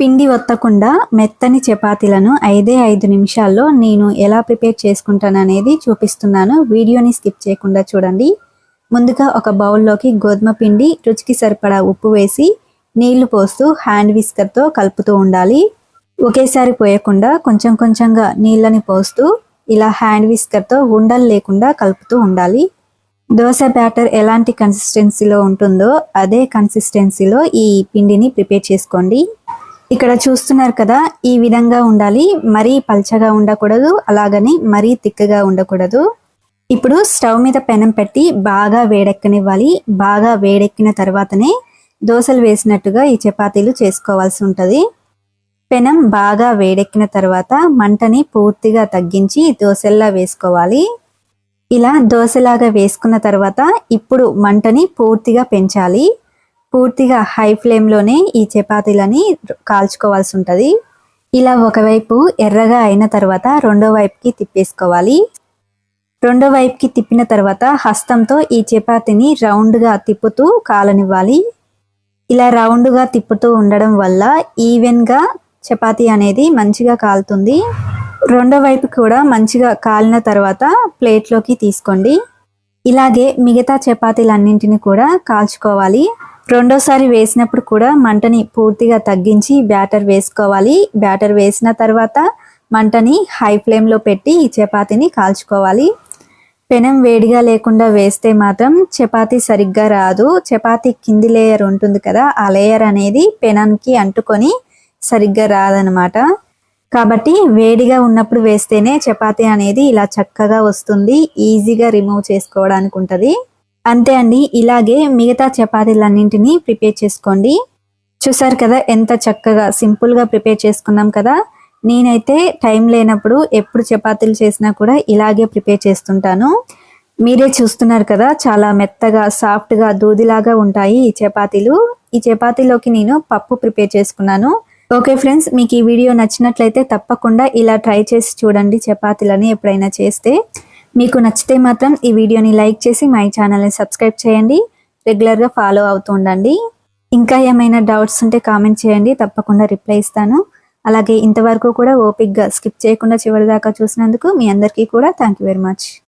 పిండి వత్తకుండా మెత్తని చపాతీలను ఐదే ఐదు నిమిషాల్లో నేను ఎలా ప్రిపేర్ చేసుకుంటాను అనేది చూపిస్తున్నాను. వీడియోని స్కిప్ చేయకుండా చూడండి. ముందుగా ఒక బౌల్లోకి గోధుమ పిండి రుచికి సరిపడా ఉప్పు వేసి నీళ్ళు పోస్తూ హ్యాండ్ విస్కర్తో కలుపుతూ ఉండాలి. ఒకేసారి పోయకుండా కొంచెం కొంచెంగా నీళ్ళని పోస్తూ ఇలా హ్యాండ్ విస్కర్తో ఉండలు లేకుండా కలుపుతూ ఉండాలి. దోశ బ్యాటర్ ఎలాంటి కన్సిస్టెన్సీలో ఉంటుందో అదే కన్సిస్టెన్సీలో ఈ పిండిని ప్రిపేర్ చేసుకోండి. ఇక్కడ చూస్తున్నారు కదా ఈ విధంగా ఉండాలి. మరీ పల్చగా ఉండకూడదు అలాగని మరీ తిక్కగా ఉండకూడదు. ఇప్పుడు స్టవ్ మీద పెనం పెట్టి బాగా వేడెక్కనివ్వాలి. బాగా వేడెక్కిన తర్వాతనే దోశలు వేసినట్టుగా ఈ చపాతీలు చేసుకోవాల్సి ఉంటుంది. పెనం బాగా వేడెక్కిన తర్వాత మంటని పూర్తిగా తగ్గించి దోశల్లా వేసుకోవాలి. ఇలా దోశలాగా వేసుకున్న తర్వాత ఇప్పుడు మంటని పూర్తిగా పెంచాలి. పూర్తిగా హై ఫ్లేమ్లోనే ఈ చపాతీలని కాల్చుకోవాల్సి ఉంటుంది ఇలా ఒకవైపు ఎర్రగా అయిన తర్వాత రెండో వైపుకి తిప్పేసుకోవాలి. రెండో వైపుకి తిప్పిన తర్వాత హస్తంతో ఈ చపాతీని రౌండ్గా తిప్పుతూ కాలనివ్వాలి. ఇలా రౌండ్గా తిప్పుతూ ఉండడం వల్ల ఈవెన్గా చపాతీ అనేది మంచిగా కాలుతుంది. రెండో వైపు కూడా మంచిగా కాలిన తర్వాత ప్లేట్లోకి తీసుకోండి. ఇలాగే మిగతా చపాతీలన్నింటిని కూడా కాల్చుకోవాలి. రెండోసారి వేసినప్పుడు కూడా మంటని పూర్తిగా తగ్గించి బ్యాటర్ వేసుకోవాలి. బ్యాటర్ వేసిన తర్వాత మంటని హై ఫ్లేమ్లో పెట్టి ఈ చపాతీని కాల్చుకోవాలి. పెనం వేడిగా లేకుండా వేస్తే మాత్రం చపాతీ సరిగ్గా రాదు. చపాతీ కింది లేయర్ ఉంటుంది కదా ఆ లేయర్ అనేది పెనానికి అంటుకొని సరిగ్గా రాదనమాట కాబట్టి వేడిగా ఉన్నప్పుడు వేస్తేనే చపాతీ అనేది ఇలా చక్కగా వస్తుంది ఈజీగా రిమూవ్ చేసుకోవడానికి ఉంటుంది అంతే అండి. ఇలాగే మిగతా చపాతీలన్నింటినీ ప్రిపేర్ చేసుకోండి. చూసారు కదా ఎంత చక్కగా సింపుల్గా ప్రిపేర్ చేసుకున్నాం కదా. నేనైతే టైం లేనప్పుడు ఎప్పుడు చపాతీలు చేసినా కూడా ఇలాగే ప్రిపేర్ చేస్తుంటాను. మీరే చూస్తున్నారు కదా చాలా మెత్తగా సాఫ్ట్గా దూదిలాగా ఉంటాయి ఈ చపాతీలు. ఈ చపాతీలోకి నేను పప్పు ప్రిపేర్ చేసుకున్నాను. ఓకే ఫ్రెండ్స్ మీకు ఈ వీడియో నచ్చినట్లయితే తప్పకుండా ఇలా ట్రై చేసి చూడండి చపాతీలని ఎప్పుడైనా చేస్తే. మీకు నచ్చితే మాత్రం ఈ వీడియోని లైక్ చేసి మై ఛానల్ని సబ్స్క్రైబ్ చేయండి. రెగ్యులర్గా ఫాలో అవుతూ ఉండండి. ఇంకా ఏమైనా డౌట్స్ ఉంటే కామెంట్ చేయండి. తప్పకుండా రిప్లై ఇస్తాను. అలాగే ఇంతవరకు కూడా ఓపిక్గా స్కిప్ చేయకుండా చివరి దాకా చూసినందుకు మీ అందరికీ కూడా థ్యాంక్ యూ వెరీ మచ్.